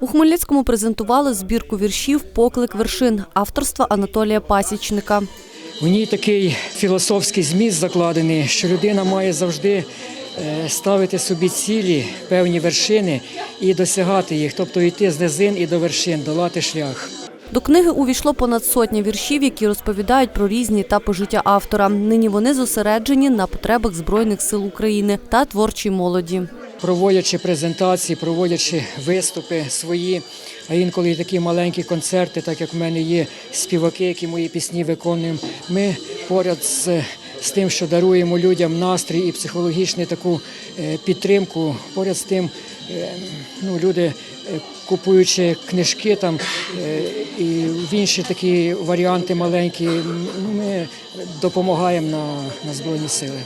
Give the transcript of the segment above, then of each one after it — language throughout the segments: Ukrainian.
У Хмельницькому презентували збірку віршів Поклик вершин авторства Анатолія Пасічника. У ній такий філософський зміст закладений, що людина має завжди е, ставити собі цілі, певні вершини і досягати їх, тобто йти з низин і до вершин, долати шлях. До книги увійшло понад сотня віршів, які розповідають про різні етапи життя автора. Нині вони зосереджені на потребах Збройних сил України та творчій молоді. Проводячи презентації, проводячи виступи свої, а інколи такі маленькі концерти, так як в мене є співаки, які мої пісні виконуємо. Ми поряд з, з тим, що даруємо людям настрій і психологічну таку е, підтримку. Поряд з тим, е, ну, люди, е, купуючи книжки там і в інші такі варіанти маленькі, ми допомагаємо на, на Збройні Сили.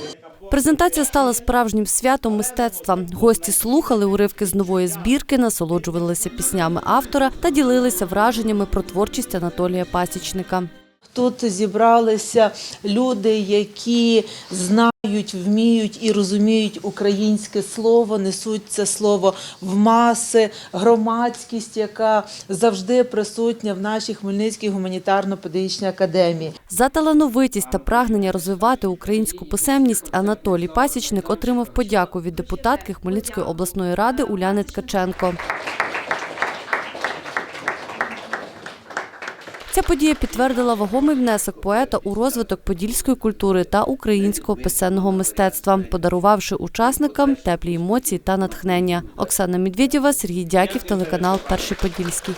Презентація стала справжнім святом мистецтва. Гості слухали уривки з нової збірки, насолоджувалися піснями автора та ділилися враженнями про творчість Анатолія Пасічника. Тут зібралися люди, які знають, вміють і розуміють українське слово, несуть це слово в маси, громадськість, яка завжди присутня в нашій Хмельницькій гуманітарно-педагогічній академії. За талановитість та прагнення розвивати українську писемність Анатолій Пасічник отримав подяку від депутатки Хмельницької обласної ради Уляни Ткаченко. Ця подія підтвердила вагомий внесок поета у розвиток подільської культури та українського писенного мистецтва, подарувавши учасникам теплі емоції та натхнення. Оксана Медведєва, Сергій Дяків, телеканал Перший Подільський.